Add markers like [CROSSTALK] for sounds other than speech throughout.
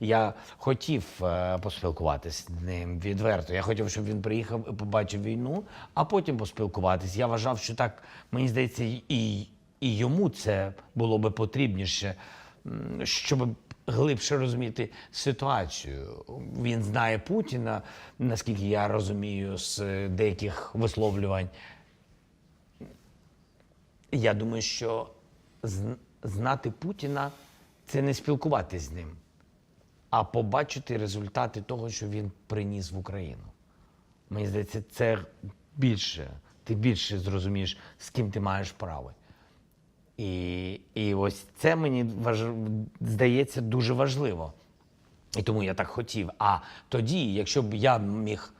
Я хотів е, поспілкуватися з ним відверто. Я хотів, щоб він приїхав і побачив війну, а потім поспілкуватись. Я вважав, що так, мені здається, і, і йому це було би потрібніше, щоб глибше розуміти ситуацію. Він знає Путіна, наскільки я розумію, з деяких висловлювань. Я думаю, що зн- знати Путіна це не спілкуватись з ним а побачити результати того, що він приніс в Україну. Мені здається, це більше. Ти більше зрозумієш, з ким ти маєш право. І, і ось це мені важ... здається дуже важливо. І тому я так хотів. А тоді, якщо б я міг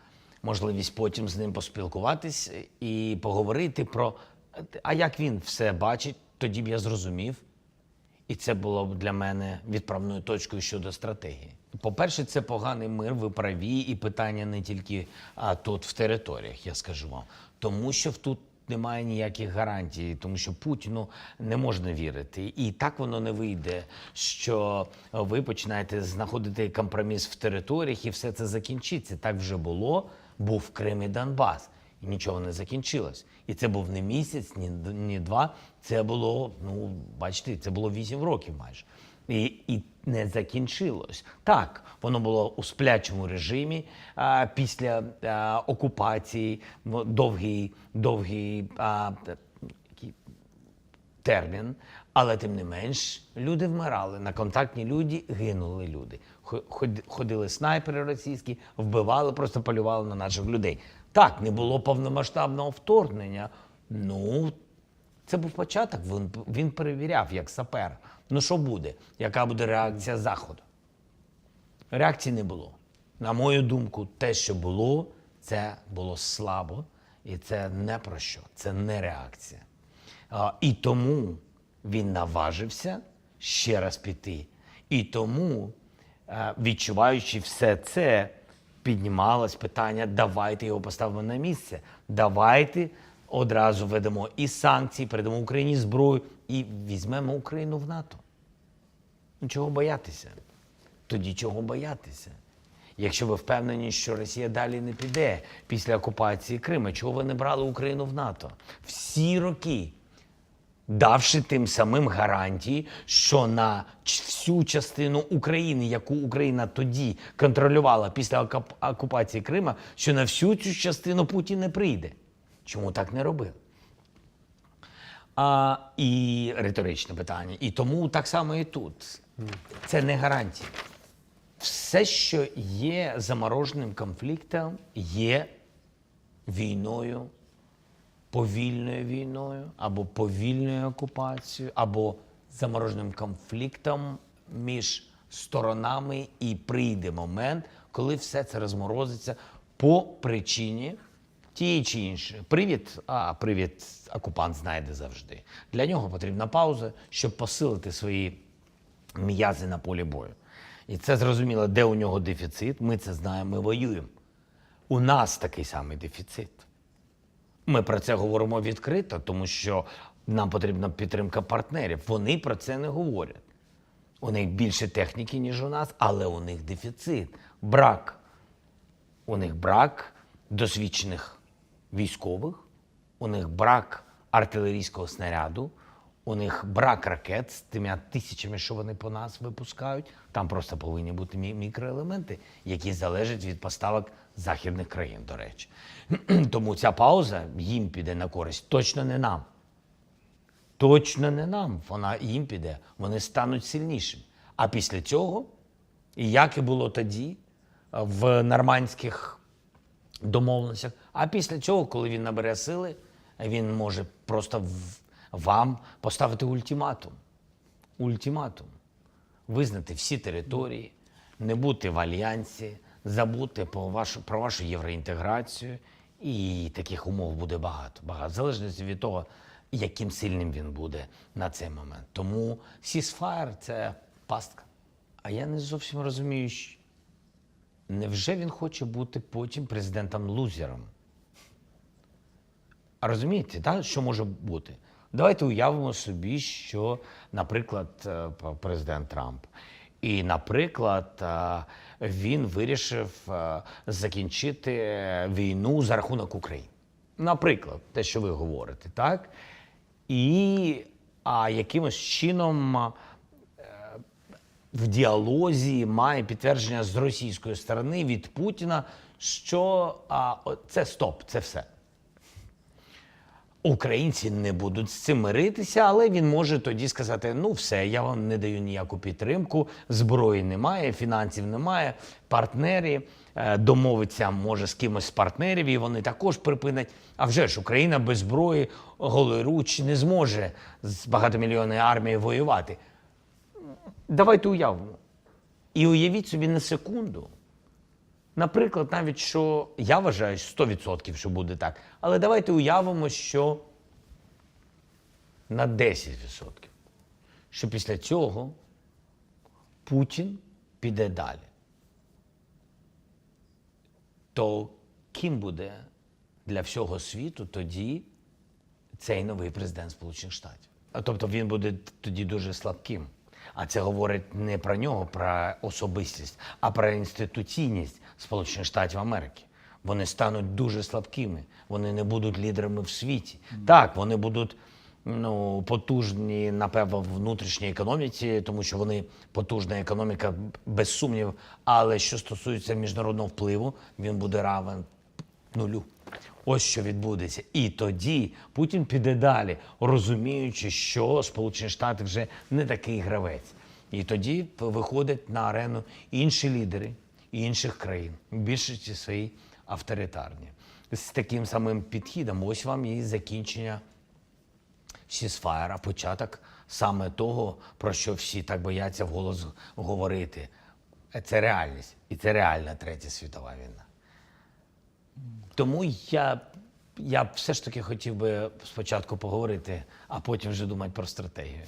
можливість потім з ним поспілкуватись і поговорити про, а як він все бачить, тоді б я зрозумів, і це було б для мене відправною точкою щодо стратегії. По-перше, це поганий мир, ви праві, і питання не тільки а, тут в територіях, я скажу вам. Тому що тут немає ніяких гарантій, тому що Путіну не можна вірити. І так воно не вийде, що ви починаєте знаходити компроміс в територіях, і все це закінчиться. Так вже було, був Крим і Донбас і нічого не закінчилось. І це був не місяць, ні, ні два. Це було, ну, бачите, це було вісім років майже. І, і не закінчилось. Так, воно було у сплячому режимі а, після а, окупації, ну, довгий, довгий а, термін, але тим не менш люди вмирали. На контактні люди гинули люди. Хо- Ходили снайпери російські, вбивали, просто полювали на наших людей. Так, не було повномасштабного вторгнення. Ну, це був початок. Він, він перевіряв як сапер. Ну що буде? Яка буде реакція Заходу? Реакції не було. На мою думку, те, що було, це було слабо, і це не про що, це не реакція. А, і тому він наважився ще раз піти. І тому, е, відчуваючи все це, піднімалось питання: давайте його поставимо на місце. Давайте одразу ведемо і санкції, передамо Україні зброю і візьмемо Україну в НАТО. Ну, чого боятися? Тоді чого боятися? Якщо ви впевнені, що Росія далі не піде після окупації Криму, чого ви не брали Україну в НАТО? Всі роки, давши тим самим гарантії, що на всю частину України, яку Україна тоді контролювала після окупації Крима, що на всю цю частину Путін не прийде. Чому так не робив? А, і риторичне питання. І тому так само і тут. Це не гарантія. Все, що є замороженим конфліктом, є війною, повільною війною, або повільною окупацією, або замороженим конфліктом між сторонами, і прийде момент, коли все це розморозиться по причині тієї чи іншої. Привід, а привід окупант знайде завжди. Для нього потрібна пауза, щоб посилити свої м'язи на полі бою. І це зрозуміло, де у нього дефіцит. Ми це знаємо, ми воюємо. У нас такий самий дефіцит. Ми про це говоримо відкрито, тому що нам потрібна підтримка партнерів. Вони про це не говорять. У них більше техніки, ніж у нас, але у них дефіцит, брак. У них брак досвідчених військових, у них брак артилерійського снаряду, у них брак ракет з тими тисячами, що вони по нас випускають. Там просто повинні бути мі- мікроелементи, які залежать від поставок західних країн, до речі. [CLEARS THROAT] Тому ця пауза їм піде на користь, точно не нам. Точно не нам. Вона їм піде, вони стануть сильнішими. А після цього, як і було тоді, е, в нормандських домовленостях, а після цього, коли він набере сили, він може просто вам поставити ультиматум. Ультиматум. Визнати всі території, не бути в альянсі, забути про вашу, про вашу євроінтеграцію. І таких умов буде багато. багато. В залежності від того, яким сильним він буде на цей момент. Тому сісфаєр це пастка. А я не зовсім розумію, що- невже він хоче бути потім президентом-лузером? Розумієте, да, що може бути? Давайте уявимо собі, що, наприклад, е, президент Трамп І, наприклад, е, він вирішив е, закінчити війну за рахунок України. Наприклад, те, що ви говорите, так? І а, якимось чином в діалозі має підтвердження з російської сторони від Путіна, що а, це стоп, це все. Українці не будуть з цим миритися, але він може тоді сказати: ну все, я вам не даю ніяку підтримку, зброї немає, фінансів немає, партнерів. е, Домовиться може з кимось з партнерів, і вони також припинять. А вже ж Україна без зброї голоруч не зможе з багатомільйонною армією воювати. Давайте уявимо. І уявіть собі на секунду. Наприклад, навіть що я вважаю 100%, що буде так. Але давайте уявимо, що на 10%. Що після цього Путін піде далі. То ким буде для всього світу тоді цей новий президент Сполучених Штатів? Тобто він буде тоді дуже слабким. А це говорить не про нього, про особистість, а про інституційність Сполучених Штатів Америки. Вони стануть дуже слабкими, вони не будуть лідерами в світі. Так, вони будуть ну, потужні, напевно, в внутрішній економіці, тому що вони потужна економіка, без сумнів. Але що стосується міжнародного впливу, він буде равен нулю. Ось що відбудеться. І тоді Путін піде далі, розуміючи, що Сполучені Штати вже не такий гравець. І тоді виходять на арену інші лідери інших країн, в більшості свої авторитарні. З таким самим підхідом, ось вам і закінчення сісфаєра, початок саме того, про що всі так бояться вголос говорити. Це реальність. І це реальна третя світова війна. Тому я, я все ж таки хотів би спочатку поговорити, а потім вже думати про стратегію.